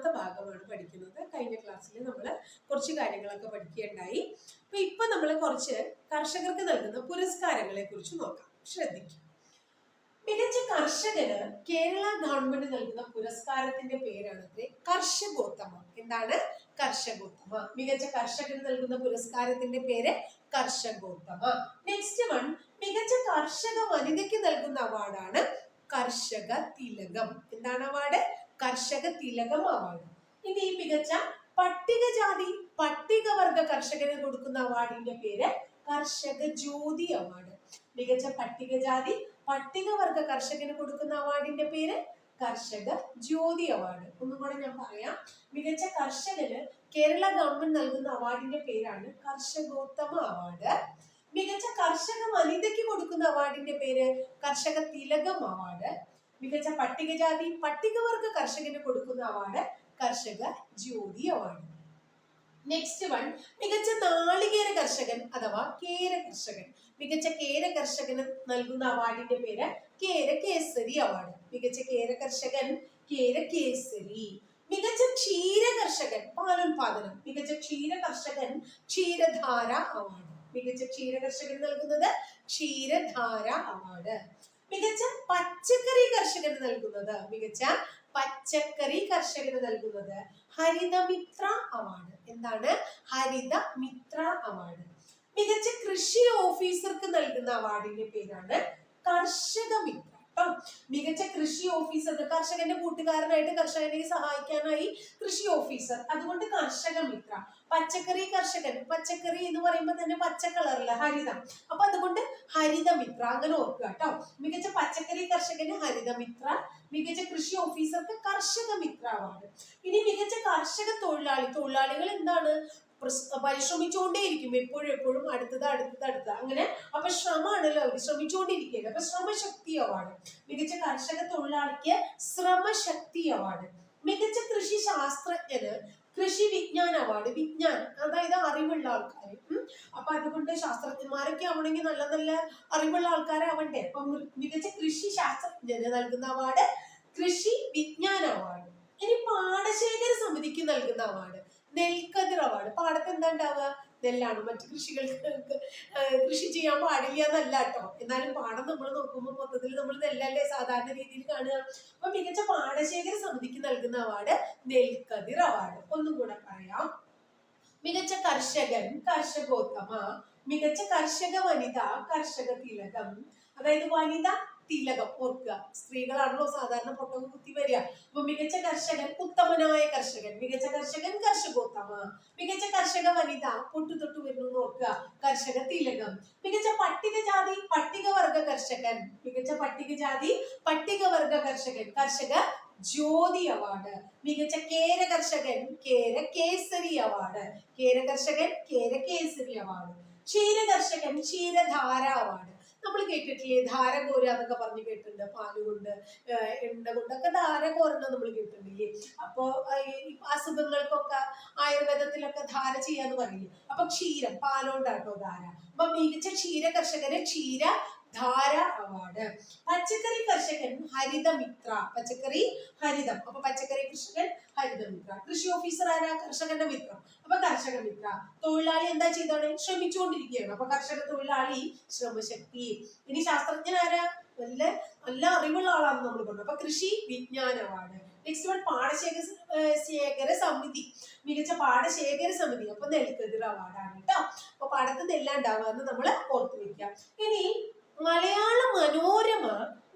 മൂന്നാമത്തെ ഭാഗമാണ് പഠിക്കുന്നത്. കഴിഞ്ഞ ക്ലാസ്സിൽ നമ്മൾ കുറച്ച് കാര്യങ്ങളൊക്കെ പഠിക്കുകയുണ്ടായി. അപ്പൊ ഇപ്പൊ നമ്മൾ കുറച്ച് കർഷകർക്ക് നൽകുന്ന പുരസ്കാരങ്ങളെ കുറിച്ച് നോക്കാം. ശ്രദ്ധിക്കും. മികച്ച കർഷകന് കേരള ഗവൺമെന്റ് നൽകുന്ന പുരസ്കാരത്തിന്റെ പേരാണ് കർഷകോത്തമ. എന്താണ്? കർഷകോത്തമ. മികച്ച കർഷകന് നൽകുന്ന പുരസ്കാരത്തിന്റെ പേര് കർഷകോത്തമ. നെക്സ്റ്റ് വൺ മികച്ച കർഷക വനിതയ്ക്ക് നൽകുന്ന അവാർഡാണ് കർഷക തിലകം. എന്താണ് അവാർഡ് കർഷക തിലകം അവാർഡ് ഇനി ഈ മികച്ച പട്ടികജാതി പട്ടികവർഗ കർഷകന് കൊടുക്കുന്ന അവാർഡിന്റെ പേര് കർഷക ജ്യോതി അവാർഡ്. മികച്ച പട്ടികജാതി പട്ടികവർഗ കർഷകന് കൊടുക്കുന്ന അവാർഡിന്റെ പേര് കർഷക ജ്യോതി അവാർഡ്. ഒന്നും കൂടെ ഞാൻ പറയാം. മികച്ച കർഷകന് കേരള ഗവൺമെന്റ് നൽകുന്ന അവാർഡിന്റെ പേരാണ് കർഷകോത്തമ അവാർഡ്. മികച്ച കർഷക വനിതയ്ക്ക് കൊടുക്കുന്ന അവാർഡിന്റെ പേര് കർഷക തിലകം അവാർഡ്. മികച്ച പട്ടികജാതി പട്ടികവർഗ കർഷകന് കൊടുക്കുന്ന അവാർഡ് കർഷക ജ്യോതി അവാർഡ് നെക്സ്റ്റ് വൺ മികച്ച നാളികേര കർഷകൻ അഥവാ കേര കർഷകൻ. മികച്ച കേര കർഷകന് നൽകുന്ന അവാർഡിന്റെ പേര് കേര കേസരി അവാർഡ് മികച്ച കേര കർഷകൻ കേര കേസരി. മികച്ച ക്ഷീര കർഷകൻ പാലുൽപാദനം. മികച്ച ക്ഷീര കർഷകൻ ക്ഷീരധാര അവാർഡ് മികച്ച ക്ഷീര കർഷകൻ നൽകുന്നത് ക്ഷീരധാര അവാർഡ് മികച്ച പച്ചക്കറി കർഷകന് നൽകുന്നത് മികച്ച പച്ചക്കറി കർഷകന് നൽകുന്നത് ഹരിതമിത്ര അവാർഡ്. എന്താണ്? ഹരിത മിത്ര അവാർഡ്. മികച്ച കൃഷി ഓഫീസർക്ക് നൽകുന്ന അവാർഡിന്റെ പേരാണ് കർഷക മിത്ര കേട്ടോ മികച്ച കൃഷി ഓഫീസർ കർഷകന്റെ കൂട്ടുകാരനായിട്ട് കർഷകനെ സഹായിക്കാനായി കൃഷി ഓഫീസർ. അതുകൊണ്ട് കർഷക മിത്ര. പച്ചക്കറി കർഷകൻ. പച്ചക്കറി എന്ന് പറയുമ്പോൾ തന്നെ പച്ച കളറില്ല ഹരിതം. അപ്പൊ അതുകൊണ്ട് ഹരിതമിത്ര അങ്ങനെ ഓർക്കുക കേട്ടോ. മികച്ച പച്ചക്കറി കർഷകന് ഹരിതമിത്ര മികച്ച കൃഷി ഓഫീസർക്ക് കർഷക മിത്ര ഇനി മികച്ച കർഷക തൊഴിലാളി. തൊഴിലാളികൾ എന്താണ്? പരിശ്രമിച്ചുകൊണ്ടേയിരിക്കും എപ്പോഴും എപ്പോഴും അടുത്തത് അടുത്തത് അടുത്തത്. അങ്ങനെ അപ്പൊ ശ്രമമാണല്ലോ അവർ ശ്രമിച്ചുകൊണ്ടിരിക്കുകയാണ് അപ്പൊ ശ്രമശക്തി അവാർഡ്. മികച്ച കർഷക തൊഴിലാളിക്ക് ശ്രമശക്തി അവാർഡ്. മികച്ച കൃഷി ശാസ്ത്രജ്ഞന് കൃഷി വിജ്ഞാന അവാർഡ്. വിജ്ഞാൻ. അതായത് അറിവുള്ള ആൾക്കാർ അപ്പൊ അതുകൊണ്ട് ശാസ്ത്രജ്ഞന്മാരൊക്കെ ആവണമെങ്കിൽ നല്ല നല്ല അറിവുള്ള ആൾക്കാരാവണ്ടേ. അപ്പൊ മികച്ച കൃഷി ശാസ്ത്രജ്ഞന് നൽകുന്ന അവാർഡ് കൃഷി വിജ്ഞാന അവാർഡ്. ഇനി പാടശേഖര സമിതിക്ക് നൽകുന്ന അവാർഡ്. നെൽക്കതിർ അവാർഡ് പാടത്ത് എന്താ ഉണ്ടാവുക നെല്ലാണ് മറ്റു കൃഷികൾക്ക് കൃഷി ചെയ്യാൻ പാടില്ല എന്നല്ല കേട്ടോ എന്നാലും പാടം നമ്മൾ നോക്കുമ്പോൾ മൊത്തത്തിൽ നമ്മൾ നെല്ലല്ലേ സാധാരണ രീതിയിൽ കാണുക. അപ്പൊ മികച്ച പാടശേഖര സമിതിക്ക് നൽകുന്ന അവാർഡ് നെൽക്കതിർ അവാർഡ് ഒന്നും കൂടെ പറയാം. മികച്ച കർഷകൻ കർഷകോത്തമ. മികച്ച കർഷക വനിത കർഷക തിലകം. അതായത് വനിത തിലകം ഓർക്കുക. സ്ത്രീകളാണല്ലോ സാധാരണ പൊട്ടവും കുത്തി വരിക. അപ്പൊ മികച്ച കർഷകൻ ഉത്തമനായ കർഷകൻ മികച്ച കർഷകൻ കർഷകോത്തമ മികച്ച കർഷക വനിത പൊട്ടു തൊട്ടു വരുന്നു ഓർക്കുക. കർഷക തിലകം മികച്ച പട്ടികജാതി പട്ടികവർഗ കർഷകൻ മികച്ച പട്ടികജാതി പട്ടികവർഗ കർഷകൻ കർഷക ജ്യോതി അവാർഡ് മികച്ച കേര കർഷകൻ കേര കേസരി അവാർഡ് കേര കർഷകൻ കേര കേസരി അവാർഡ് ക്ഷീര കർഷകൻ ക്ഷീരധാര അവാർഡ് നമ്മൾ കേട്ടിട്ടില്ലേ? ധാര കോര എന്നൊക്കെ പറഞ്ഞ് കേട്ടിട്ടുണ്ട്. പാൽ കൊണ്ട് ഏഹ് എണ്ണ കൊണ്ടൊക്കെ ധാര കോരണം നമ്മൾ കേട്ടിട്ടില്ലേ? അപ്പോ അസുഖങ്ങൾക്കൊക്കെ ആയുർവേദത്തിലൊക്കെ ധാര ചെയ്യാന്ന് പറയില്ലേ? അപ്പൊ ക്ഷീരം പാലോണ്ടാട്ടോ ധാര. അപ്പൊ മികച്ച ക്ഷീര കർഷകന് ക്ഷീര ധാര അവാർഡ്. പച്ചക്കറി കർഷകൻ ഹരിതമിത്ര. പച്ചക്കറി ഹരിതം. അപ്പൊ പച്ചക്കറി കർഷകൻ ഹരിതമിത്ര. കൃഷി ഓഫീസർ ആരാ? കർഷകന്റെ മിത്രം. അപ്പൊ കർഷക മിത്ര തൊഴിലാളി എന്താ ചെയ്താണ് ശ്രമിച്ചുകൊണ്ടിരിക്കുകയാണ് അപ്പൊ കർഷക തൊഴിലാളി ശ്രമശക്തി. ഇനി ശാസ്ത്രജ്ഞൻ ആരാ? നല്ല നല്ല അറിവുള്ള ആളാണ് നമ്മൾ പറഞ്ഞത് അപ്പൊ കൃഷി വിജ്ഞാന അവാർഡ്. നെക്സ്റ്റ് വൺ പാടശേഖര ഏർ ശേഖര സമിതി. മികച്ച പാടശേഖര സമിതി. അപ്പൊ നെൽക്കതിർ അവാർഡാണ് കേട്ടോ. അപ്പൊ പാടത്ത് നെല്ലാണ്ടാവുക എന്ന് നമ്മൾ ഓർത്തു വെക്കാം ഇനി മലയാള മനോരമ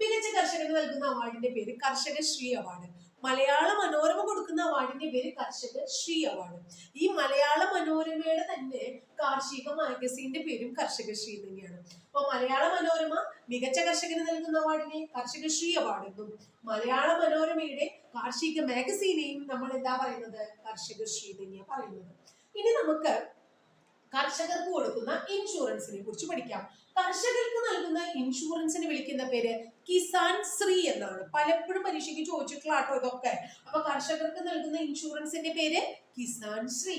മികച്ച കർഷകന് നൽകുന്ന അവാർഡിന്റെ പേര് കർഷക ശ്രീ അവാർഡ് മലയാള മനോരമ കൊടുക്കുന്ന അവാർഡിന്റെ പേര് കർഷക ശ്രീ അവാർഡ് ഈ മലയാള മനോരമയുടെ തന്നെ കാർഷിക മാഗസീന്റെ പേരും കർഷക ശ്രീ തന്നെയാണ്. അപ്പൊ മലയാള മനോരമ മികച്ച കർഷകന് നൽകുന്ന അവാർഡിനെ കർഷക ശ്രീ അവാർഡ് എന്നും മലയാള മനോരമയുടെ കാർഷിക മാഗസീനെയും നമ്മൾ എന്താ പറയുന്നത്? കർഷക ശ്രീ തന്നെയാണ് പറയുന്നത്. ഇനി നമുക്ക് കർഷകർക്ക് കൊടുക്കുന്ന ഇൻഷുറൻസിനെ കുറിച്ച് പഠിക്കാം. കർഷകർക്ക് നൽകുന്ന ഇൻഷുറൻസിന് വിളിക്കുന്ന പേര് കിസാൻ ശ്രീ എന്നാണ്. പലപ്പോഴും പരീക്ഷയ്ക്ക് ചോദിച്ചിട്ടുള്ള ആട്ടോ ഇതൊക്കെ. അപ്പൊ കർഷകർക്ക് നൽകുന്ന ഇൻഷുറൻസിന്റെ പേര് കിസാൻ ശ്രീ.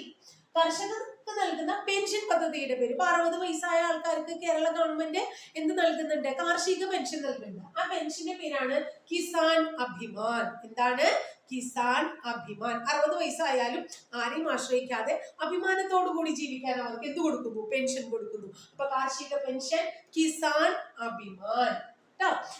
കർഷകർക്ക് നൽകുന്ന പെൻഷൻ പദ്ധതിയുടെ പേര്. ഇപ്പൊ അറുപത് വയസ്സായ ആൾക്കാർക്ക് കേരള ഗവൺമെന്റ് എന്ത് നൽകുന്നുണ്ട്? കാർഷിക പെൻഷൻ നൽകുന്നുണ്ട്. ആ പെൻഷന്റെ പേരാണ് കിസാൻ അഭിമാൻ. എന്താണ്? കിസാൻ അഭിമാൻ. അറുപത് വയസ്സായാലും ആരെയും ആശ്രയിക്കാതെ അഭിമാനത്തോടു കൂടി ജീവിക്കാൻ അവർക്ക് എന്ത് കൊടുക്കുന്നു? പെൻഷൻ കൊടുക്കുന്നു. അപ്പൊ കാർഷിക പെൻഷൻ കിസാൻ അഭിമാൻ.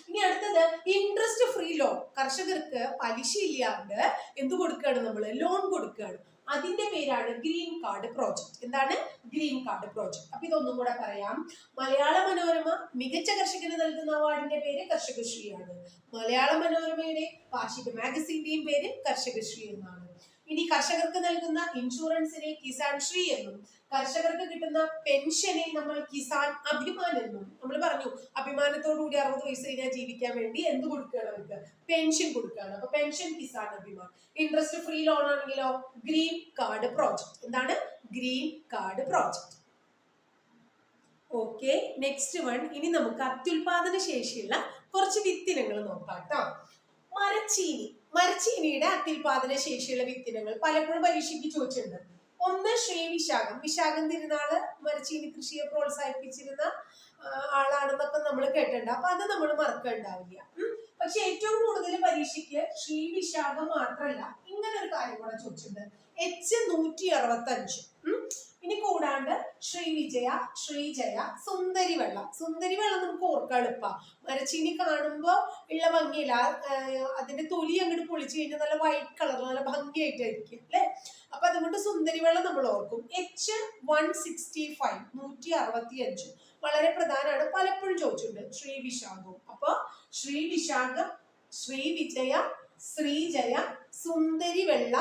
ഇനി അടുത്തത് ഇൻട്രസ്റ്റ് ഫ്രീ ലോൺ കർഷകർക്ക് പലിശ ഇല്ലാണ്ട് എന്ത് കൊടുക്കുകയാണ് നമ്മൾ ലോൺ കൊടുക്കുകയാണ്. അതിന്റെ പേരാണ് ഗ്രീൻ കാർഡ് പ്രോജക്റ്റ് എന്താണ്? ഗ്രീൻ കാർഡ് പ്രോജക്റ്റ് അപ്പൊ ഇതൊന്നും കൂടെ പറയാം. മലയാള മനോരമ മികച്ച കർഷകന് നൽകുന്ന അവാർഡിന്റെ പേര് കർഷകശ്രീയാണ്. മലയാള മനോരമയുടെ വാർഷിക മാഗസീന്റെയും പേര് കർഷകശ്രീ എന്നാണ്. ഇനി കർഷകർക്ക് നൽകുന്ന ഇൻഷുറൻസിനെ കിസാൻ ശ്രീ എന്നും കർഷകർക്ക് കിട്ടുന്ന പെൻഷനെ നമ്മൾ കിസാൻ അഭിമാൻ എന്നും നമ്മൾ പറഞ്ഞു. അഭിമാനത്തോടുകൂടി അറുപത് വയസ്സ് കഴിഞ്ഞാൽ ജീവിക്കാൻ വേണ്ടി എന്ത് കൊടുക്കുകയാണ് അവർക്ക്? പെൻഷൻ കൊടുക്കുകയാണ്. അപ്പൊ pension Kisan Abhiman. Interest free loan ആണെങ്കിലോ? ഗ്രീൻ കാർഡ് പ്രോജക്റ്റ് എന്താണ്? Green card project okay next one ഇനി നമുക്ക് അത്യുൽപാദന ശേഷിയുള്ള കുറച്ച് വിത്തിനങ്ങൾ നോക്കാം കേട്ടോ. മരച്ചീനി. മരച്ചീനിയുടെ അത്യുൽപാദന ശേഷിയുള്ള വിത്തിനങ്ങൾ പലപ്പോഴും പരീക്ഷയ്ക്ക് ചോദിച്ചിട്ടുണ്ട്. ഒന്ന് ശ്രീ വിശാഖം. വിശാഖം തിരുനാൾ മരച്ചീനി കൃഷിയെ പ്രോത്സാഹിപ്പിച്ചിരുന്ന ആളാണെന്നൊക്കെ നമ്മൾ കേട്ടിട്ടുണ്ട്. അപ്പൊ അത് നമ്മൾ മറക്കണ്ടാവില്ല. പക്ഷെ ഏറ്റവും കൂടുതൽ പരീക്ഷയ്ക്ക് ശ്രീ വിശാഖം മാത്രമല്ല ഇങ്ങനെ ഒരു കാര്യം കൂടെ ചോദിച്ചിട്ടുണ്ട്. എച്ച് നൂറ്റി അറുപത്തി അഞ്ച് ഇനി കൂടാണ്ട് ശ്രീവിജയ ശ്രീജയ സുന്ദരി വെള്ളം. സുന്ദരി വെള്ളം നമുക്ക് ഓർക്കാൻ എളുപ്പ. മരച്ചീനി കാണുമ്പോ ഉള്ള ഭംഗിയില്ല. അതിന്റെ തൊലി അങ്ങോട്ട് പൊളിച്ചു കഴിഞ്ഞാൽ നല്ല വൈറ്റ് കളർ നല്ല ഭംഗിയായിട്ടായിരിക്കും അല്ലെ? അപ്പൊ അതുകൊണ്ട് സുന്ദരി വെള്ളം നമ്മൾ ഓർക്കും. എച്ച് വൺ സിക്സ്റ്റി ഫൈവ് നൂറ്റി അറുപത്തി അഞ്ച് വളരെ പ്രധാനമാണ്. പലപ്പോഴും ചോദിച്ചിട്ടുണ്ട് ശ്രീ വിശാഖവും അപ്പൊ ശ്രീ വിശാഖം ശ്രീ വിജയ ശ്രീജയ സുന്ദരി വെള്ള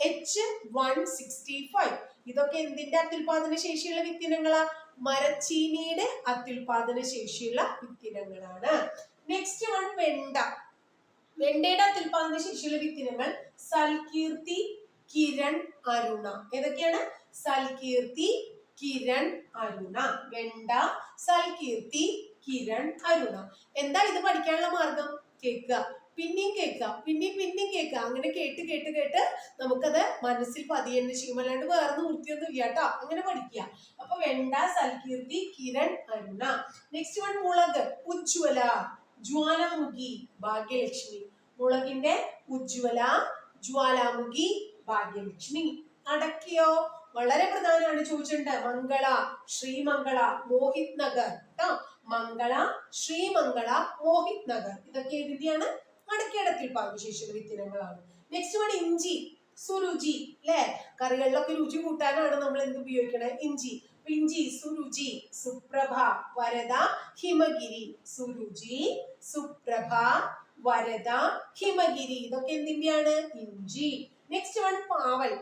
എച്ച് വൺ സിക്സ്റ്റി ഫൈവ് ഇതൊക്കെ എന്തിന്റെ അത്യുൽപാദന ശേഷിയുള്ള വിത്തിനങ്ങളാ? മരച്ചീനിയുടെ അത്യുൽപാദന ശേഷിയുള്ള വിത്തിനങ്ങളാണ്. നെക്സ്റ്റ് വൺ വെണ്ട. വെണ്ടയുടെ അത്യുൽപാദന ശേഷിയുള്ള വിത്തിനങ്ങൾ സൽകീർത്തി കിരൺ അരുണ. ഏതൊക്കെയാണ്? സൽകീർത്തി കിരൺ അരുണ. വെണ്ട സൽകീർത്തി കിരൺ അരുണ. എന്താ ഇത് പഠിക്കാനുള്ള മാർഗം? കേൾക്കുക. പിന്നെയും കേൾക്കുക പിന്നെയും പിന്നെയും കേൾക്കുക അങ്ങനെ കേട്ട് കേട്ട് കേട്ട് നമുക്കത് മനസ്സിൽ പതിയെന്നെ ചെയ്യും. അല്ലാണ്ട് വേറെ നിവൃത്തിയൊന്നും ഇല്ല കേട്ടോ അങ്ങനെ പഠിക്കുക. അപ്പൊ വെണ്ട സൽകീർത്തി കിരൺ അരുണ. നെക്സ്റ്റ് വൺ മുളക്. ഉജ്വല ജ്വാലാമുഖി ഭാഗ്യലക്ഷ്മി. മുളകിന്റെ ഉജ്വല ജ്വാലാമുഖി ഭാഗ്യലക്ഷ്മി. അടക്കിയോ? വളരെ പ്രധാനമാണ് ചോദിച്ചിട്ടുണ്ട്. മംഗള ശ്രീമംഗള മോഹിത് നഗർ കേട്ടോ മംഗള ശ്രീമംഗള മോഹിത് നഗർ ഇതൊക്കെ ഏതിന്റെയാണ്? അടക്കിയടത്തിൽ പാകശേഷിയുടെ വിത്തിനങ്ങളാണ്. നെക്സ്റ്റ് വൺ ഇഞ്ചി സുരുചി അല്ലെ കറികളിലൊക്കെ രുചി കൂട്ടാനാണ് നമ്മൾ എന്ത് ഉപയോഗിക്കണേ? ഇഞ്ചി. ഇഞ്ചി സുരുചി സുപ്രഭ വരദ ഹിമഗിരി. സുരുചി സുപ്രഭ വരദ ഹിമഗിരി. ഇതൊക്കെ എന്തിന്റെയാണ്? ഇഞ്ചി. നെക്സ്റ്റ് വൺ പാവൽ.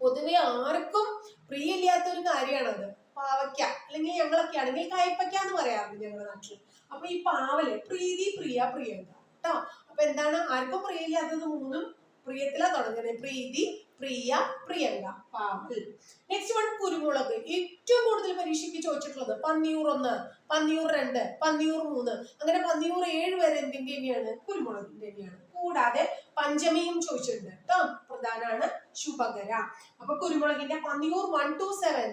പൊതുവെ ആർക്കും പ്രിയമില്ലാത്ത ഒരു കാര്യമാണത്. പാവയ്ക്ക. അല്ലെങ്കിൽ ഞങ്ങളൊക്കെ ആണെങ്കിൽ കയ്പയ്ക്ക എന്ന് പറയാറുണ്ട് ഞങ്ങളുടെ നാട്ടിൽ അപ്പൊ ഈ പാവൽ പ്രീതി പ്രിയ പ്രിയങ്ക. കേട്ടോ. അപ്പൊ എന്താണ്? ആർക്കും പ്രിയമില്ലാത്തത് മൂന്നും പ്രിയത്തിലാ തുടങ്ങുന്നത് പ്രീതി പ്രിയ പ്രിയങ്ക. പാവൽ നെക്സ്റ്റ് വൺ കുരുമുളക്. ഏറ്റവും കൂടുതൽ പരീക്ഷയ്ക്ക് ചോദിച്ചിട്ടുള്ളത് പന്നിയൂർ ഒന്ന് പന്നിയൂർ രണ്ട് പന്നിയൂർ മൂന്ന്. അങ്ങനെ പന്നിയൂർ ഏഴ് വരെ എന്തിന്റെ തന്നെയാണ്? കുരുമുളകിന്റെ തന്നെയാണ്. കൂടാതെ പഞ്ചമിയും ചോദിച്ചിട്ടുണ്ട് കേട്ടോ. പ്രധാനാണ് ശുഭകര. അപ്പൊ കുരുമുളകിന്റെ Panniyur one two seven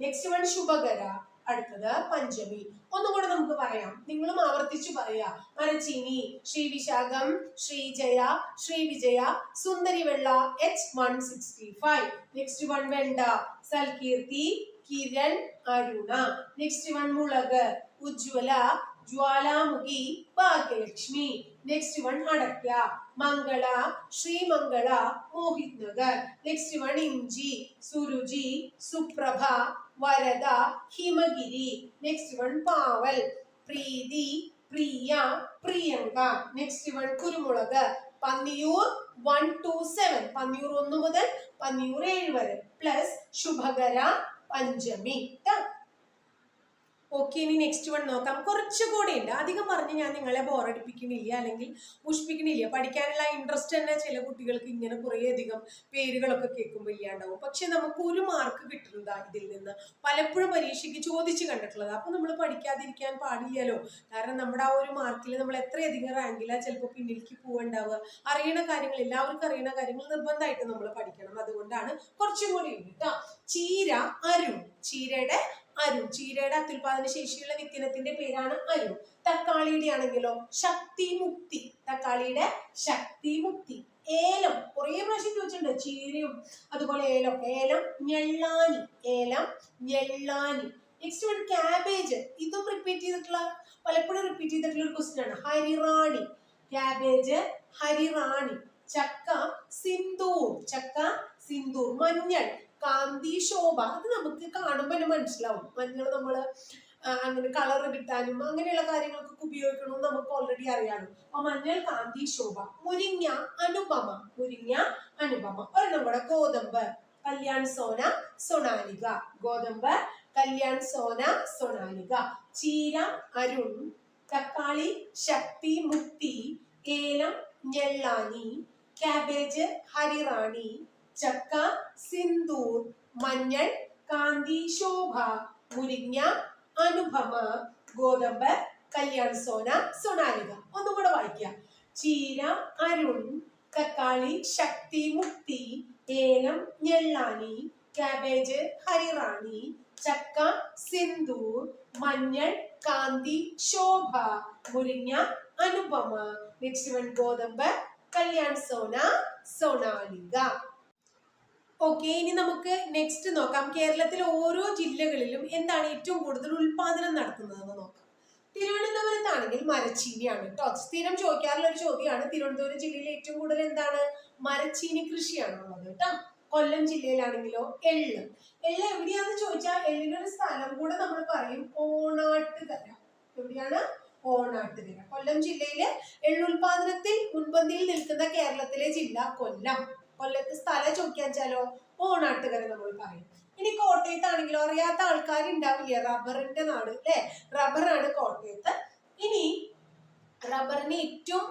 next one Subhakara. അടുത്തത് പഞ്ചമി. ഒന്നുകൂടെ നമുക്ക് പറയാം. നിങ്ങളും ആവർത്തിച്ചു പറയാ മരച്ചീനി ശ്രീവിശാഖം ശ്രീജയ ശ്രീവിജയ സുന്ദരി വെള്ള H one sixty five next one വെണ്ട. സൽകീർത്തി കിരൺ അരുണ. നെക്സ്റ്റ് വൺ മുളക് ഉജ്വല ജ്വാലാമുഖി ഭാഗ്യലക്ഷ്മി. നെക്സ്റ്റ് വൺ അടയ്ക്ക മംഗള ശ്രീമംഗള മോഹിത് നഗർ നെക്സ്റ്റ് വൺ ഇഞ്ചി സുരുചി സുപ്രഭ വരദ ഹിമഗിരി. നെക്സ്റ്റ് വൺ പാവൽ. പ്രീതി പ്രിയ പ്രിയങ്ക. നെക്സ്റ്റ് വൺ കുരുമുളക്. Panniyur one two seven Panniyur ഒന്ന് മുതൽ പന്നിയൂർ ഏഴ് വരെ. പ്ലസ് ശുഭകര പഞ്ചമി. ഓക്കെ ഇനി നെക്സ്റ്റ് വൺ നോക്കാം. കുറച്ചുകൂടി ഉണ്ട്. അധികം പറഞ്ഞ് ഞാൻ നിങ്ങളെ ബോറടിപ്പിക്കണില്ല അല്ലെങ്കിൽ മുഷിപ്പിക്കണില്ല പഠിക്കാനുള്ള ഇൻട്രസ്റ്റ് തന്നെ ചില കുട്ടികൾക്ക് ഇങ്ങനെ കുറേ അധികം പേരുകളൊക്കെ കേൾക്കുമ്പോൾ ഇല്ലാണ്ടാവും. പക്ഷെ നമുക്ക് ഒരു മാർക്ക് കിട്ടുന്നതാ ഇതിൽ നിന്ന്. പലപ്പോഴും പരീക്ഷയ്ക്ക് ചോദിച്ചു കണ്ടിട്ടുള്ളത്. അപ്പോൾ നമ്മൾ പഠിക്കാതിരിക്കാൻ പാടില്ലല്ലോ. കാരണം നമ്മുടെ ആ ഒരു മാർക്കിൽ നമ്മൾ എത്രയധികം റാങ്കിലാണ് ചിലപ്പോൾ പിന്നിലേക്ക് പോകണ്ടാവുക അറിയണ കാര്യങ്ങൾ എല്ലാവർക്കും അറിയണ കാര്യങ്ങൾ നിർബന്ധമായിട്ട് നമ്മൾ പഠിക്കണം. അതുകൊണ്ടാണ് കുറച്ചും കൂടി ഉണ്ട് ചീര അരുൺ. ചീരയുടെ അരുൺ. ചീരയുടെ അത്യുൽപാദന ശേഷിയുള്ള വിത്തിനത്തിന്റെ പേരാണ് അരു തക്കാളിയുടെ ആണെങ്കിലോ ശക്തി മുക്തി തക്കാളിയുടെ ശക്തി മുക്തി ഏലം. കുറേ പ്രാവശ്യം ചോദിച്ചിട്ടുണ്ട്. ചീരയും അതുപോലെ ഏലം. ഏലം ഞെള്ളാനി. ഏലം ഞെള്ളാനി. നെക്സ്റ്റ് വൺ ക്യാബേജ് ഇതും റിപ്പീറ്റ് ചെയ്തിട്ടുള്ള പലപ്പോഴും റിപ്പീറ്റ് ചെയ്തിട്ടുള്ള ഒരു ക്വസ്റ്റ്യൻ ആണ്. ഹരിറാണി. ക്യാബേജ് ഹരിറാണി. ചക്ക സിന്ദൂർ. ചക്ക സിന്ദൂർ. മഞ്ഞൾ. കാന്തി ശോഭ അത് നമുക്ക് കാണുമ്പോൾ തന്നെ മനസ്സിലാവും. മഞ്ഞൾ നമ്മൾ അങ്ങനെ കളർ കിട്ടാനും അങ്ങനെയുള്ള കാര്യങ്ങൾക്കൊക്കെ ഉപയോഗിക്കണമെന്ന് നമുക്ക് ഓൾറെഡി അറിയാം അപ്പൊ മഞ്ഞൾ കാന്തി ശോഭ മുരിങ്ങ അനുപമ മുരിങ്ങ അനുപമ. ഒരെണ്ണം നമ്മുടെ ഗോതമ്പ് കല്യാൺ സോന സൊണാലിക ഗോതമ്പ് കല്യാൺ സോന സൊണാലിക ചീര അരുൺ തക്കാളി ശക്തി മുക്തി ഏലം ഞെള്ളാനി ക്യാബേജ് ഹരിറാണി ചക്ക സിന്ദൂർ മഞ്ഞൾ കാന്തി ശോഭ മുരിങ്ങ അനുപമ ഗോതമ്പ് കല്യാൺ സോന സൊണാലിക. ഒന്നും കൂടെ വായിക്കാം ചീര അരുൺ തക്കാളി ശക്തി മുക്തി ഏലം ഞെള്ളാനി കാബേജ് ഹരിറാണി ചക്ക സിന്ദൂർ മഞ്ഞൾ കാന്തി ശോഭ മുരിങ്ങ അനുപമ നെക്സ്റ്റ് വൺ ഗോതമ്പ് കല്യാൺ സോന സോണാലിക. ഓക്കെ ഇനി നമുക്ക് നെക്സ്റ്റ് നോക്കാം. കേരളത്തിലെ ഓരോ ജില്ലകളിലും എന്താണ് ഏറ്റവും കൂടുതൽ ഉൽപാദനം നടത്തുന്നതെന്ന് നോക്കാം. തിരുവനന്തപുരത്താണെങ്കിൽ മരച്ചീനിയാണ് കേട്ടോ സ്ഥിരം ചോദിക്കാറുള്ള ഒരു ചോദ്യമാണ് തിരുവനന്തപുരം ജില്ലയിൽ ഏറ്റവും കൂടുതൽ എന്താണ് മരച്ചീനി കൃഷിയാണ് ഉള്ളത് കേട്ടോ കൊല്ലം ജില്ലയിലാണെങ്കിലോ എള്ള്. എള്ള് എവിടെയാണെന്ന് ചോദിച്ചാൽ എള്ളിനൊരു സ്ഥലം കൂടെ നമ്മൾ പറയും ഓണാട്ടുകര. എവിടെയാണ്? ഓണാട്ടുകര. കൊല്ലം ജില്ലയിലെ എള്ളുൽപാദനത്തിൽ മുൻപന്തിയിൽ നിൽക്കുന്ന കേരളത്തിലെ ജില്ല കൊല്ലം. കൊല്ലത്ത് സ്ഥലം ചോദിക്കാൻ വെച്ചാലോ? ഓണാട്ടുകര നമ്മൾ പറയും. ഇനി കോട്ടയത്താണെങ്കിലോ അറിയാത്ത ആൾക്കാരുണ്ടാവില്ല? റബ്ബറിന്റെ നാട് അല്ലെ റബ്ബറാണ് കോട്ടയത്ത്. ഇനി റബ്ബറിന് ഏറ്റവും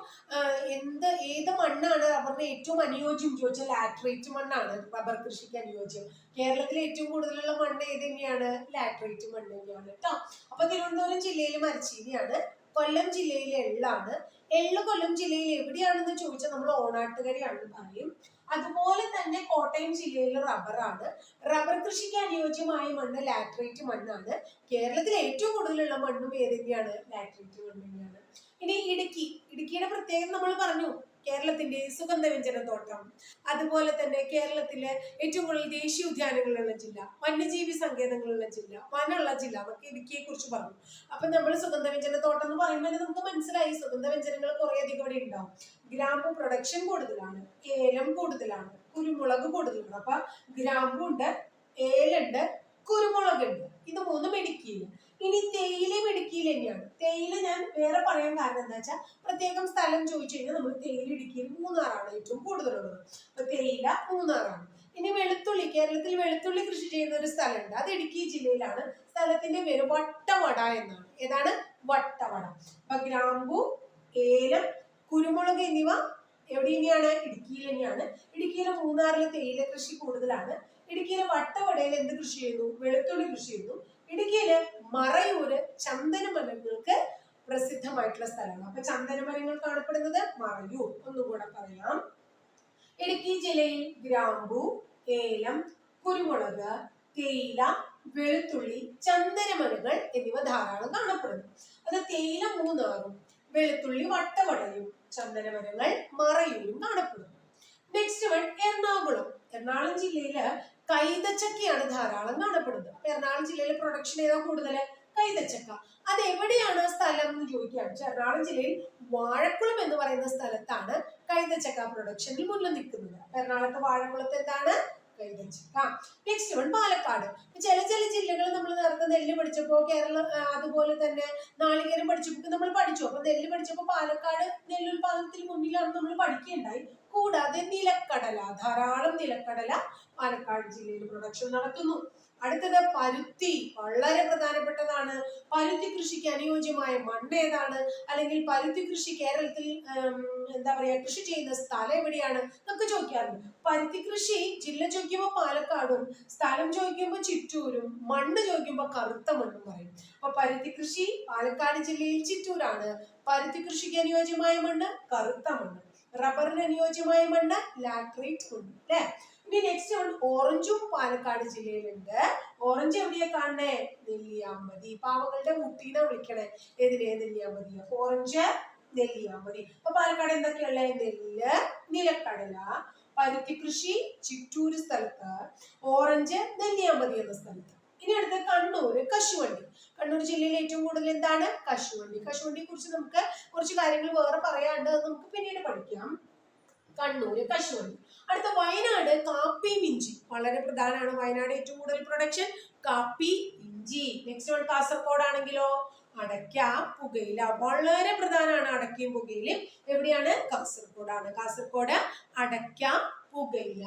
എന്ത് ഏത് മണ്ണാണ് റബ്ബറിന് ഏറ്റവും അനുയോജ്യം? ചോദിച്ചാൽ ലാറ്ററേറ്റ് മണ്ണാണ് റബ്ബർ കൃഷിക്ക് അനുയോജ്യം. കേരളത്തിൽ ഏറ്റവും കൂടുതലുള്ള മണ്ണ് ഏത് തന്നെയാണ്? ലാറ്ററേറ്റ് മണ്ണ് തന്നെയാണ്. കേട്ടോ അപ്പൊ തിരുവനന്തപുരം ജില്ലയിൽ മരച്ചീനിയാണ് കൊല്ലം ജില്ലയിലെ എള്ളാണ്. എള്ള് കൊല്ലം ജില്ലയിൽ എവിടെയാണെന്ന് ചോദിച്ചാൽ നമ്മൾ ഓണാട്ടുകരയാണെന്ന് പറയും. അതുപോലെ തന്നെ കോട്ടയം ജില്ലയിൽ റബ്ബറാണ്. റബ്ബർ കൃഷിക്ക് അനുയോജ്യമായ മണ്ണ് ലാറ്ററേറ്റ് മണ്ണാണ്. കേരളത്തിൽ ഏറ്റവും കൂടുതലുള്ള മണ്ണും ഏത് തന്നെയാണ് ലാറ്ററേറ്റ് മണ്ണ് തന്നെയാണ്. ഇനി ഇടുക്കി. ഇടുക്കിയുടെ പ്രത്യേകത നമ്മൾ പറഞ്ഞു. കേരളത്തിന്റെ സുഗന്ധവ്യഞ്ജന തോട്ടം അതുപോലെ തന്നെ കേരളത്തിലെ ഏറ്റവും കൂടുതൽ ദേശീയ ഉദ്യാനങ്ങളുള്ള ജില്ല വന്യജീവി സങ്കേതങ്ങളുള്ള ജില്ല വനമുള്ള ജില്ല എന്നൊക്കെ ഇടുക്കിയെ കുറിച്ച് പറഞ്ഞു. അപ്പൊ നമ്മൾ സുഗന്ധവ്യഞ്ജന തോട്ടം എന്ന് പറയുമ്പോൾ നമുക്ക് മനസ്സിലായി സുഗന്ധവ്യഞ്ജനങ്ങൾ കുറെ അധികം ഇവിടെ ഉണ്ടാവും. ഗ്രാമ്പു പ്രൊഡക്ഷൻ കൂടുതലാണ് ഏലം കൂടുതലാണ് കുരുമുളക് കൂടുതലാണ്. അപ്പൊ ഗ്രാമ്പുണ്ട് ഏലുണ്ട് കുരുമുളകുണ്ട്. ഇത് മൂന്നും ഇടുക്കിയിൽ ഇനി തേയിലയും ഇടുക്കിയിൽ തന്നെയാണ്. തേയില വേറെ പറയാൻ കാരണം എന്താ വെച്ചാൽ പ്രത്യേകം സ്ഥലം ചോദിച്ചു കഴിഞ്ഞാൽ നമ്മൾ തേയില ഇടുക്കിയിൽ മൂന്നാറാണ് ഏറ്റവും കൂടുതലുള്ളത്. അപ്പൊ തേയില മൂന്നാറാണ്. ഇനി വെളുത്തുള്ളി കേരളത്തിൽ വെളുത്തുള്ളി കൃഷി ചെയ്യുന്ന ഒരു സ്ഥലമുണ്ട്. അത് ഇടുക്കി ജില്ലയിലാണ്. സ്ഥലത്തിന്റെ പേര് വട്ടവട എന്നാണ്. ഏതാണ്? വട്ടവട. അപ്പൊ ഗ്രാമ്പു ഏലം കുരുമുളക് എന്നിവ എവിടെ തന്നെയാണ്? ഇടുക്കിയിൽ തന്നെയാണ്. ഇടുക്കിയിലെ മൂന്നാറിലെ തേയില കൃഷി കൂടുതലാണ്. ഇടുക്കിയിലെ വട്ടവടയിൽ എന്ത് കൃഷി ചെയ്യുന്നു? വെളുത്തുള്ളി കൃഷി ചെയ്യുന്നു. ഇടുക്കിയിൽ മറയൂര് ചന്ദന മരങ്ങൾക്ക് പ്രസിദ്ധമായിട്ടുള്ള സ്ഥലമാണ്. അപ്പൊ ചന്ദനമരങ്ങൾ കാണപ്പെടുന്നത് മറയൂർ ഒന്നുകൂടെ പറയാം. ഇടുക്കി ജില്ലയിൽ ഗ്രാമ്പു ഏലം കുരുമുളക് തേയില വെളുത്തുള്ളി ചന്ദനമരങ്ങൾ എന്നിവ ധാരാളം കാണപ്പെടുന്നു. അത് തേയില മൂന്നാറും വെളുത്തുള്ളി വട്ടവടയും ചന്ദനമരങ്ങൾ മറയൂരും കാണപ്പെടുന്നു. Next one Ernakulam. എറണാകുളം ജില്ലയിൽ കൈതച്ചക്കയാണ് ധാരാളം കാണപ്പെടുന്നത്. അപ്പൊ എറണാകുളം ജില്ലയിലെ പ്രൊഡക്ഷൻ ഏതാ കൂടുതൽ കൈതച്ചക്ക. അത് എവിടെയാണ് സ്ഥലം എന്ന് ചോദിക്കുകയാണ്. എറണാകുളം ജില്ലയിൽ വാഴക്കുളം എന്ന് പറയുന്ന സ്ഥലത്താണ് കൈതച്ചക്ക പ്രൊഡക്ഷനിൽ മുന്നിൽ നിൽക്കുന്നത്. എറണാകുളത്ത് വാഴക്കുളത്ത് എന്താണ്? കൈതച്ചക്ക നെക്സ്റ്റ് വൺ പാലക്കാട്. ചില ചില ജില്ലകൾ നമ്മൾ നേരത്തെ നെല്ല് പഠിച്ചപ്പോ കേരളം അതുപോലെ തന്നെ നാളികേരം പഠിച്ചപ്പോൾ നമ്മൾ പഠിച്ചു. അപ്പൊ നെല്ല് പഠിച്ചപ്പോൾ പാലക്കാട് നെല്ല് നെല്ലുൽപാദനത്തിൽ മുന്നിലാണ് നമ്മൾ പഠിക്കുകയുണ്ടായി കൂടാതെ നിലക്കടല ധാരാളം നിലക്കടല പാലക്കാട് ജില്ലയിൽ പ്രൊഡക്ഷൻ നടത്തുന്നു. അടുത്തത് പരുത്തി. വളരെ പ്രധാനപ്പെട്ടതാണ്. പരുത്തി കൃഷിക്ക് അനുയോജ്യമായ മണ്ണ് ഏതാണ്? അല്ലെങ്കിൽ പരുത്തി കൃഷി കേരളത്തിൽ എന്താ പറയാ കൃഷി ചെയ്യുന്ന സ്ഥലം എവിടെയാണ്? എന്നൊക്കെ ചോദിക്കാറുണ്ട്. പരുത്തി കൃഷി ജില്ല ചോദിക്കുമ്പോൾ പാലക്കാടും സ്ഥലം ചോദിക്കുമ്പോൾ ചിറ്റൂരും മണ്ണ് ചോദിക്കുമ്പോൾ കറുത്ത മണ്ണും പറയും. അപ്പൊ പരുത്തി കൃഷി പാലക്കാട് ജില്ലയിൽ ചിറ്റൂരാണ്. പരുത്തി കൃഷിക്ക് അനുയോജ്യമായ മണ്ണ് കറുത്ത മണ്ണ്. റബ്ബറിന് അനുയോജ്യമായ മണ്ണ് ലാട്രേറ്റ് മണ്ണ് അല്ലേ? ഇനി നെക്സ്റ്റ് ഉണ്ട്. ഓറഞ്ചും പാലക്കാട് ജില്ലയിലുണ്ട്. ഓറഞ്ച് എവിടെയാ കാണണേ നെല്ലിയാമ്പതി. പാവങ്ങളുടെ മുട്ടീനെ വിളിക്കണേ. ഏതിനെ നെല്ലിയാമ്പതി? അപ്പൊ ഓറഞ്ച് നെല്ലിയാമ്പതി. അപ്പൊ പാലക്കാട് എന്തൊക്കെയുള്ള നെല്ല് നിലക്കടല പരുത്തി കൃഷി ചിറ്റൂര് സ്ഥലത്ത് ഓറഞ്ച് നെല്ലിയാമ്പതി എന്ന സ്ഥലത്ത്. ഇനി അടുത്ത കണ്ണൂര് കശുവണ്ടി. കണ്ണൂർ ജില്ലയിൽ ഏറ്റവും കൂടുതൽ എന്താണ്? കശുവണ്ടി. കശുവണ്ടിയെ കുറിച്ച് നമുക്ക് കുറച്ച് കാര്യങ്ങൾ വേറെ പറയാണ്ട് അത് നമുക്ക് പിന്നീട് പഠിക്കാം. കണ്ണൂര് കശുവണ്ടി. അടുത്ത വയനാട് കാപ്പി ഇഞ്ചി വളരെ പ്രധാനമാണ് വയനാട് ഏറ്റവും കൂടുതൽ പ്രൊഡക്ഷൻ കാപ്പി ഇഞ്ചി നെക്സ്റ്റ് വൺ കാസർഗോഡ് ആണെങ്കിലോ അടയ്ക്ക പുകയില. വളരെ പ്രധാനമാണ് അടയ്ക്കയും പുകയിലും എവിടെയാണ്? കാസർഗോഡാണ്. കാസർഗോഡ് അടയ്ക്ക പുകയില.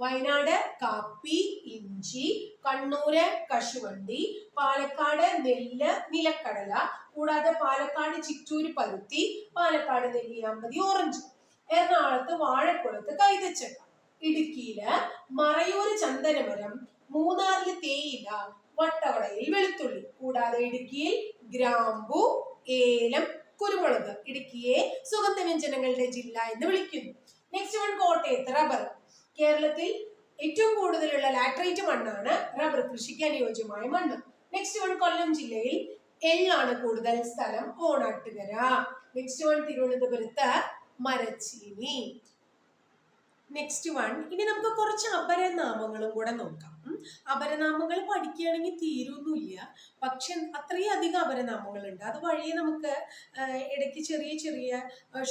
വയനാട് കാപ്പി ഇഞ്ചി കണ്ണൂര് കശുവണ്ടി. പാലക്കാട് നെല്ല് നിലക്കടല. കൂടാതെ പാലക്കാട് ചിറ്റൂര് പരുത്തി. പാലക്കാട് നെല്ലിയാമ്പതി ഓറഞ്ച്. എറണാകുളത്ത് വാഴക്കുളത്ത് കൈതച്ചക്ക. ഇടുക്കിയിൽ മറയൂര് ചന്ദനമരം മൂന്നാറിൽ തേയില വട്ടവടയിൽ വെളുത്തുള്ളി കൂടാതെ ഇടുക്കിയിൽ ഗ്രാമ്പു ഏലം കുരുമുളക് ഇടുക്കിയെ സുഗന്ധ വ്യഞ്ജനങ്ങളുടെ ജില്ല എന്ന് വിളിക്കുന്നു. നെക്സ്റ്റ് വൺ കോട്ടയത്ത് റബ്ബർ കേരളത്തിൽ ഏറ്റവും കൂടുതലുള്ള ലാറ്ററൈറ്റ് മണ്ണാണ് റബ്ബർ കൃഷിക്ക് അനുയോജ്യമായ മണ്ണ്. നെക്സ്റ്റ് വൺ കൊല്ലം ജില്ലയിൽ എല്ലാണ് കൂടുതൽ സ്ഥലം ഓണാട്ടുകര. നെക്സ്റ്റ് വൺ തിരുവനന്തപുരത്ത് മരച്ചീനി. നെക്സ്റ്റ് വൺ ഇനി നമുക്ക് കുറച്ച് അപരനാമങ്ങളും കൂടെ നോക്കാം. അപരനാമങ്ങൾ പഠിക്കുകയാണെങ്കിൽ തീരൊന്നുമില്ല. പക്ഷെ അത്രയും അധികം അപരനാമങ്ങളുണ്ട്. അത് വഴിയെ നമുക്ക് ഇടയ്ക്ക് ചെറിയ ചെറിയ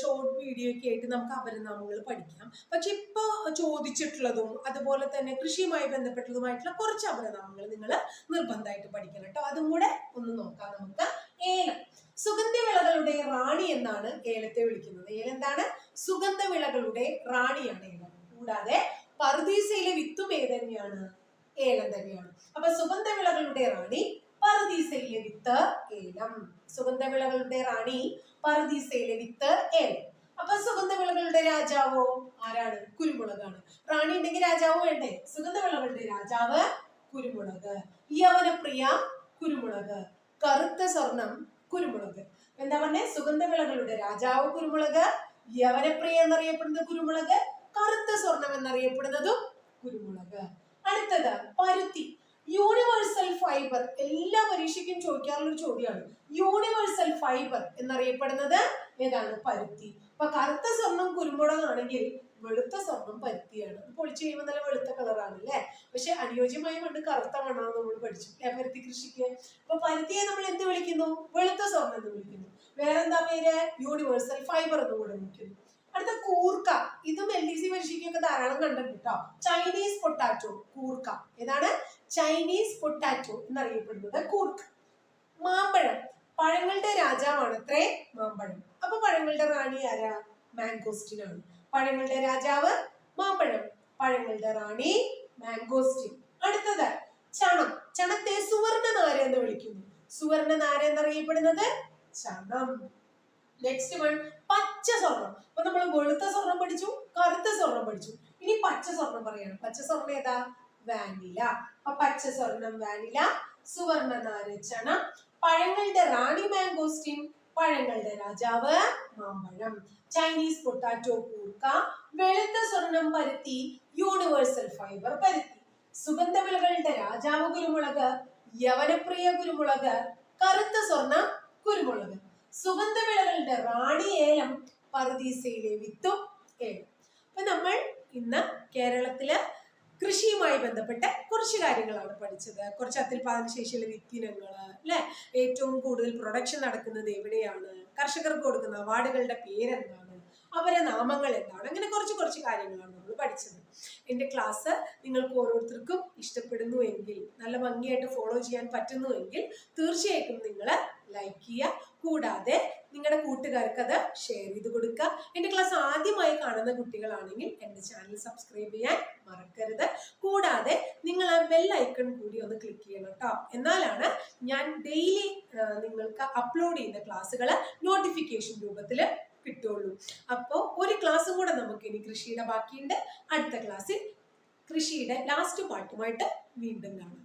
ഷോർട്ട് വീഡിയോ ഒക്കെ ആയിട്ട് നമുക്ക് അപരനാമങ്ങൾ പഠിക്കാം. പക്ഷെ ഇപ്പോൾ ചോദിച്ചിട്ടുള്ളതും അതുപോലെ തന്നെ കൃഷിയുമായി ബന്ധപ്പെട്ടതുമായിട്ടുള്ള കുറച്ച് അപരനാമങ്ങൾ നിങ്ങൾ നിർബന്ധമായിട്ട് പഠിക്കണം കേട്ടോ. അതും കൂടെ ഒന്ന് നോക്കാം നമുക്ക്. ഏലം. സുഗന്ധവിളകളുടെ റാണി എന്നാണ് ഏലത്തെ വിളിക്കുന്നത്. ഏലെന്താണ് സുഗന്ധവിളകളുടെ റാണിയാണ് ഏലം കൂടാതെ പറുദീസയിലെ വിത്തും ഏത് തന്നെയാണ്? ഏലം തന്നെയാണ്. അപ്പൊ സുഗന്ധവിളകളുടെ റാണി പറുദീസയിലെ വിത്ത് ഏലം. സുഗന്ധവിളകളുടെ റാണി പറുദീസയിലെ വിത്ത് ഏലം. അപ്പൊ സുഗന്ധവിളകളുടെ രാജാവോ ആരാണ്? കുരുമുളകാണ്. റാണി ഉണ്ടെങ്കിൽ രാജാവോ വേണ്ടേ? സുഗന്ധവിളകളുടെ രാജാവ് കുരുമുളക്. യവനപ്രിയ കുരുമുളക്. കറുത്ത സ്വർണം കുരുമുളക്. എന്താ പറഞ്ഞേ? സുഗന്ധവിളകളുടെ രാജാവ് കുരുമുളക് യവനപ്രിയ എന്നറിയപ്പെടുന്ന കുരുമുളക് കറുത്ത സ്വർണം എന്നറിയപ്പെടുന്നതും കുരുമുളക്. അടുത്തത് പരുത്തി. യൂണിവേഴ്സൽ ഫൈബർ എല്ലാ പരീക്ഷയ്ക്കും ചോദിക്കാറുള്ള ചോദ്യമാണ്. യൂണിവേഴ്സൽ ഫൈബർ എന്നറിയപ്പെടുന്നത് ഏതാണ്? പരുത്തി. അപ്പൊ കറുത്ത സ്വർണം കുരുമുളകാണെങ്കിൽ വെളുത്ത സ്വർണം പരുത്തിയാണ്. പൊളിച്ചു കഴിയുമ്പോൾ നല്ല വെളുത്ത കളറാണ് അല്ലേ പക്ഷെ അനുയോജ്യമായ മണ്ണ് കറുത്ത മണ്ണാണ് നമ്മൾ പഠിച്ചു അല്ലെ? പരുത്തി കൃഷിക്ക്. അപ്പൊ പരുത്തിയെ നമ്മൾ എന്ത് വിളിക്കുന്നു? വെളുത്ത സ്വർണം എന്ന് വിളിക്കുന്നു. വേറെന്താ പേര്? യൂണിവേഴ്സൽ ഫൈബർ എന്ന് കൂടെ വിളിക്കുന്നു. അടുത്ത കൂർക്ക. ഇതും എൽ ഡി സി പരീക്ഷയ്ക്കൊക്കെ ധാരാളം കണ്ടിട്ടുണ്ട് കേട്ടോ ചൈനീസ് പൊട്ടാറ്റോ കൂർക്ക. ഏതാണ്? ചൈനീസ് പൊട്ടാറ്റോ എന്നറിയപ്പെടുന്നത് കൂർക്ക. മാമ്പഴം. പഴങ്ങളുടെ രാജാവാണ് അത്രേ മാമ്പഴം. അപ്പൊ പഴങ്ങളുടെ റാണി ആരാ? മാംഗോസ്റ്റിൻ ആണ്. പഴങ്ങളുടെ രാജാവ് മാമ്പഴം പഴങ്ങളുടെ റാണി മാംഗോസ്റ്റിൻ. അടുത്തത് ചണം. ചണത്തെ സുവർണ നാര എന്ന് വിളിക്കുന്നു. സുവർണ നാര എന്നറിയപ്പെടുന്നത് ചണം. നെക്സ്റ്റ് വൺ പച്ച സ്വർണം. അപ്പൊ നമ്മൾ വെളുത്ത സ്വർണം പഠിച്ചു കറുത്ത സ്വർണം പഠിച്ചു. ഇനി പച്ച സ്വർണം പറയണം. പച്ച സ്വർണം ഏതാ? വാനില. അപ്പൊ പച്ച സ്വർണം വാനില സുവർണ നാര ചണം. പഴങ്ങളുടെ റാണി മാംഗോസ്റ്റിൻ പഴങ്ങളുടെ രാജാവ് മാമ്പഴം. ചൈനീസ് പൊട്ടാറ്റോ കൂർക്ക വെളുത്ത സ്വർണം പരുത്തി യൂണിവേഴ്സൽ ഫൈബർ പരുത്തി. സുഗന്ധവിളകളുടെ രാജാവ് കുരുമുളക് യവനപ്രിയ കുരുമുളക് കറുത്ത സ്വർണം കുരുമുളക്. സുഗന്ധവിളകളുടെ റാണി ഏലം പറുദീസയിലെ വിത്തും ഏലം. അപ്പൊ നമ്മൾ ഇന്ന് കേരളത്തിൽ കൃഷിയുമായി ബന്ധപ്പെട്ട കുറച്ച് കാര്യങ്ങളാണ് പഠിച്ചത്. കുറച്ച് അത്യുൽപാദന ശേഷിയുള്ള വിത്തിനങ്ങൾ അല്ലെ? ഏറ്റവും കൂടുതൽ പ്രൊഡക്ഷൻ നടക്കുന്നത് എവിടെയാണ്? കർഷകർക്ക് കൊടുക്കുന്ന അവാർഡുകളുടെ പേരെന്താണ്? അവരെ നാമങ്ങൾ എന്താണ്? അങ്ങനെ കുറച്ച് കുറച്ച് കാര്യങ്ങളാണ് നമ്മൾ പഠിച്ചത്. എന്റെ ക്ലാസ് നിങ്ങൾക്ക് ഓരോരുത്തർക്കും ഇഷ്ടപ്പെടുന്നു എങ്കിൽ നല്ല ഭംഗിയായിട്ട് ഫോളോ ചെയ്യാൻ പറ്റുന്നുവെങ്കിൽ തീർച്ചയായിട്ടും നിങ്ങൾ ലൈക്ക് ചെയ്യുക. കൂടാതെ നിങ്ങളുടെ കൂട്ടുകാർക്ക് അത് ഷെയർ ചെയ്ത് കൊടുക്കുക. എന്റെ ക്ലാസ് ആദ്യമായി കാണുന്ന കുട്ടികളാണെങ്കിൽ എന്റെ ചാനൽ സബ്സ്ക്രൈബ് ചെയ്യാൻ മറക്കരുത്. കൂടാതെ നിങ്ങൾ ആ ബെൽ ഐക്കൺ കൂടി ഒന്ന് ക്ലിക്ക് ചെയ്യണം കേട്ടോ എന്നാലാണ് ഞാൻ ഡെയിലി നിങ്ങൾക്ക് അപ്ലോഡ് ചെയ്യുന്ന ക്ലാസ്സുകൾ നോട്ടിഫിക്കേഷൻ രൂപത്തിൽ കിട്ടുള്ളൂ. അപ്പോൾ ഒരു ക്ലാസ് കൂടെ നമുക്ക് ഇനി കൃഷിയുടെ ബാക്കിയുണ്ട്. അടുത്ത ക്ലാസ്സിൽ കൃഷിയുടെ ലാസ്റ്റ് പാർട്ടുമായിട്ട് വീണ്ടും കാണാം.